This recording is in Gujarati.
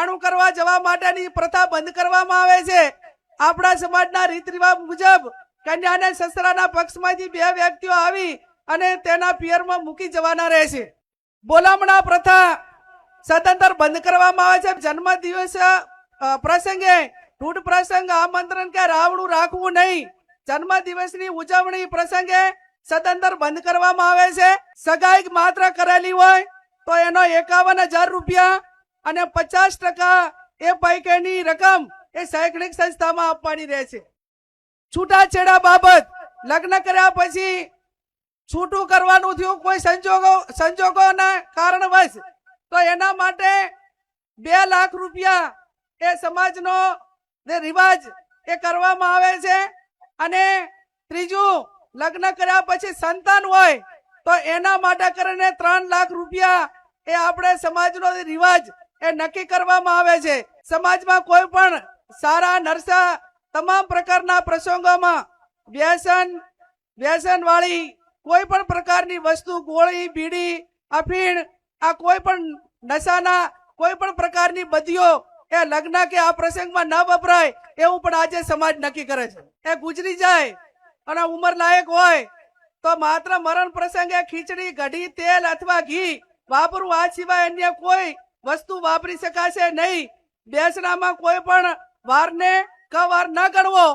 ભાણું કરવા જવા માટેની પ્રથા બંધ કરવામાં આવે છે. આપણા સમાજના રીત રિવાજ મુજબ કન્યાને સસરાના પક્ષમાંથી બે વ્યક્તિઓ આવી અને તેના પિયરમાં મૂકી જવાના રહે છે બોલામણા પ્રથા સદંતર બંધ કરવામાં આવે છે. જન્મ દિવસ પ્રસંગે તૂટ પ્રસંગ, આમંત્રણ કે રાવણું રાખવું નહીં. જન્મ દિવસની ઉજવણી પ્રસંગે સદંતર બંધ કરવામાં આવે છે. સગાઈ માત્ર કરેલી હોય તો એનો એકાવન હજાર રૂપિયા અને પચાસ ટકા એ પૈકીની રકમ એ શૈક્ષણિક સંસ્થામાં આપવાની રહે છે. છૂટાછેડા બાબત લગ્ન કર્યા પછી છૂટું કરવાનું થયું કોઈ સંજોગો, સંજોગોના કારણવશ તો એના માટે બે લાખ રૂપિયા એ સમાજનો જે રિવાજ એ કરવામાં આવે છે. અને ત્રીજું, લગ્ન કર્યા પછી સંતાન હોય તો એના માટે કરીને ત્રણ લાખ રૂપિયા એ આપણે સમાજનો રિવાજ એ નક્કી કરવામાં આવે છે. સમાજમાં કોઈ પણ સારા નરસા તમામ પ્રકારના પ્રસંગોમાં વ્યસન વ્યસન વાળી કોઈ પણ પ્રકારની વસ્તુ, ગોળી, બીડી, અફીણ, આ કોઈ પણ નશાના કોઈ પણ પ્રકારની બદીઓ એ લગ્ન કે આ પ્રસંગમાં ન વપરાય એવું પણ આજે સમાજ નક્કી કરે છે. એ ગુજરી જાય અને ઉંમર લાયક હોય તો માત્ર મરણ પ્રસંગે ખીચડી કઢી તેલ અથવા ઘી વાપરવું આ સિવાય અન્ય કોઈ વસ્તુ વાપરી શકાશે નહીં. બેસણામાં કોઈ પણ વારને કવાર ન ગણવો